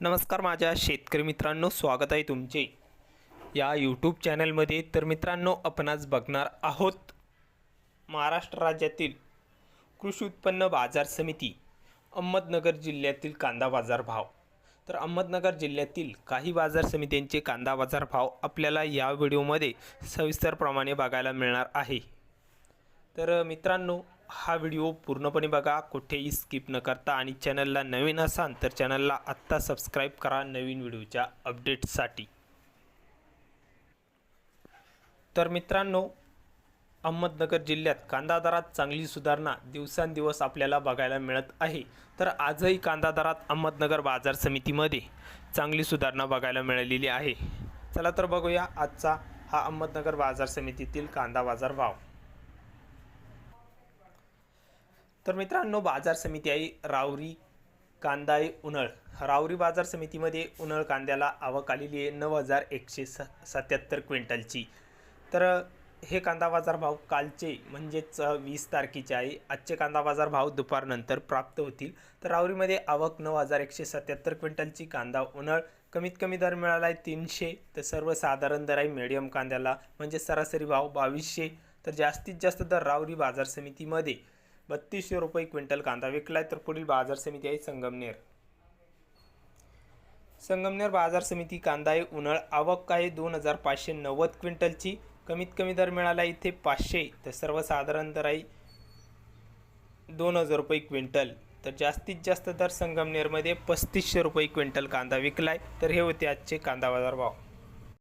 नमस्कार माझ्या शेतकरी मित्रांनो स्वागत आहे तुमचे. या यूट्यूब चॅनलमध्ये तर मित्रांनो आपण आज बघणार आहोत महाराष्ट्र राज्यातील कृषी उत्पन्न बाजार समिती अहमदनगर जिल्ह्यातील कांदा बाजार भाव. तर अहमदनगर जिल्ह्यातील काही बाजार समित्यांचे कांदा बाजार भाव आपल्याला या व्हिडिओमध्ये सविस्तरप्रमाणे बघायला मिळणार आहे. तर मित्रांनो हा व्हिडिओ पूर्णपणे बघा कुठेही स्किप न करता आणि चॅनलला नवीन असाल तर चॅनलला आत्ता सबस्क्राईब करा नवीन व्हिडिओच्या अपडेट्ससाठी तर मित्रांनो अहमदनगर जिल्ह्यात कांदा दरात चांगली सुधारणा दिवसांदिवस आपल्याला बघायला मिळत आहे. तर आजही कांदा दरात अहमदनगर बाजार समितीमध्ये चांगली सुधारणा बघायला मिळालेली आहे. चला तर बघूया आजचा हा अहमदनगर बाजार समितीतील कांदा बाजार भाव. तर मित्रांनो बाजार समिती आहे रावरी कांदा आहे उन्हाळ. रावरी बाजार समितीमध्ये उन्हाळ कांद्याला आवक आलेली आहे नऊ हजार एकशे स सत्याहत्तर क्विंटलची. तर हे कांदा बाजार भाव कालचे म्हणजेच वीस तारखेचे आहे. आजचे कांदा बाजार भाव दुपारनंतर प्राप्त होतील. तर रावरीमध्ये आवक नऊ हजार एकशे सत्याहत्तर क्विंटलची कांदा उन्हाळ. कमीत कमी दर मिळाला आहे तीनशे. तर सर्वसाधारण दर आहे मिडियम कांद्याला. म्हणजे सरासरी भाव बावीसशे. तर जास्तीत जास्त दर रावरी बाजार समितीमध्ये. बत्तीसशे रुपये क्विंटल कांदा विकलाय तर पुढील बाजार समिती आहे संगमनेर. संगमनेर बाजार समिती कांदा आहे उन्हाळ आवक आहे दोन हजार पाचशे नव्वद क्विंटलची. कमीत कमी दर मिळाला इथे पाचशे. तर सर्वसाधारण दर आहे दोन हजार रुपये क्विंटल. तर जास्तीत जास्त दर संगमनेरमध्ये पस्तीसशे रुपये क्विंटल कांदा विकलाय. तर हे होते आजचे कांदा बाजार भाव.